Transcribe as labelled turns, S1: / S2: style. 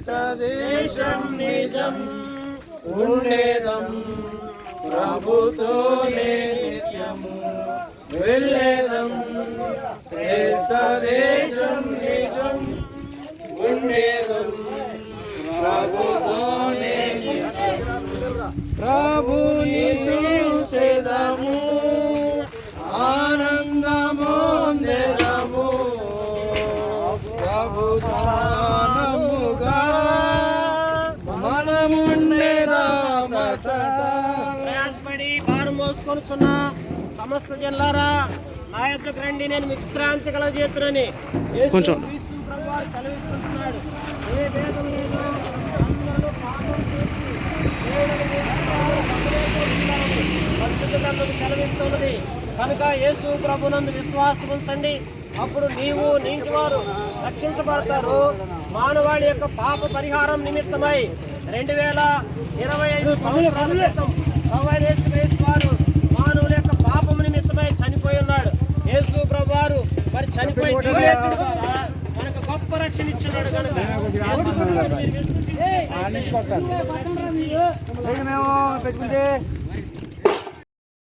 S1: ఇష్టదేశం నిజం. ఉండేదం. ప్రభుతోనే నిత్యము. వెళ్ళేదం. శ్రేష్టదేశం నిజం. ఉండేదం. ప్రభుతోనే ప్రభుని చూసేదము ఆనందమోందేదము ప్రభుతో
S2: ప్రయాసపడి భారం మోసుకొనుచున్న సమస్త జిల్లారా నా యొక్కకు రండి నేను మీకు విశ్రాంతి కలగజేతునని కొంచెం. సెలవిస్తుంటున్నాడు. ఏ భేదం లేదు అందరూ పాపం చేసి దేవుని వేడుకోవాలి, వదిలేసేస్తున్నారని పరిశుద్ధ గ్రంథం సెలవిస్తున్నది. కనుక యేసు ప్రభునందు విశ్వాసం ఉంచండి. అప్పుడు నీవు నీటి వారు రక్షించబడతారు. మానవాళి యొక్క పాప పరిహారం నిమిత్తమై రెండు వేల ఇరవై ఐదు సంవత్సరాల క్రితం ప్రభువైన యేసుక్రీస్తు వారు మానవుల యొక్క పాపం నిమిత్తమై చనిపోయి ఉన్నాడు. యేసు ప్రభు వారు మరి చనిపోయి మనకు గొప్ప రక్షణ ఇచ్చినాడు కనుక విశ్వసించి